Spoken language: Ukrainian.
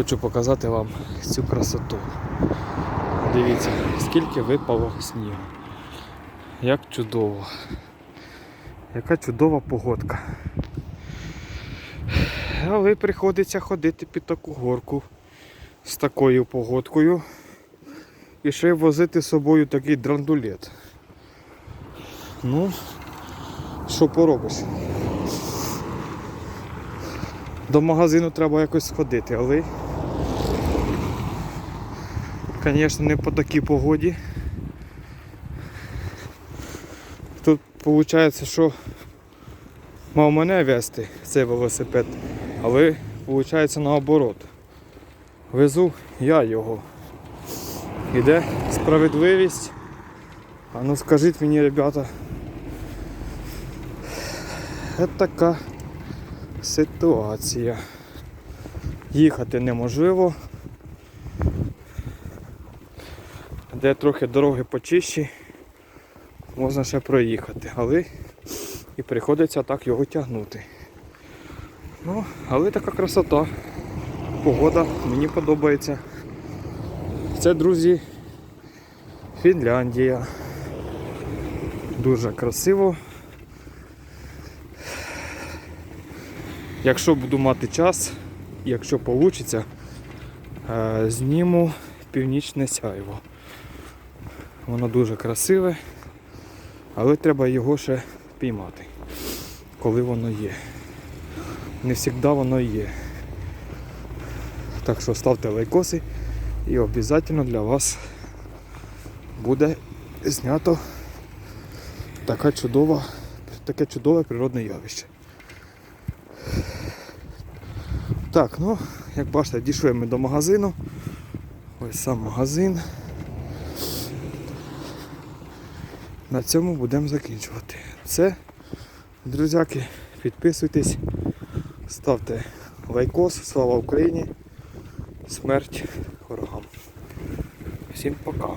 Хочу показати вам цю красоту. Дивіться, скільки випало снігу. Як чудово. Яка чудова погодка. Але приходиться ходити під таку горку з такою погодкою. І ще возити з собою такий драндулет. Ну, що поробиш? До магазину треба якось сходити, але, звісно, не по такій погоді. Тут виходить, що мав мене вести цей велосипед, але виходить наоборот. Везу я його. Іде справедливість. А ну скажіть мені, ребята, це така ситуація. Їхати неможливо. Де трохи дороги почищі, можна ще проїхати, але і приходиться так його тягнути. Ну, але така красота. Погода мені подобається. Це, друзі, Фінляндія. Дуже красиво. Якщо буду мати час, якщо вийде, зніму північне сяйво. Воно дуже красиве, але треба його ще піймати, коли воно є. Не завжди воно є. Так що ставте лайкоси і обов'язково для вас буде знято така чудова, таке чудове природне явище. Так, ну, як бачите, дійшли ми до магазину. Ось сам магазин. На цьому будемо закінчувати. Це, друзяки, підписуйтесь, ставте лайкос, слава Україні, смерть ворогам. Всім пока.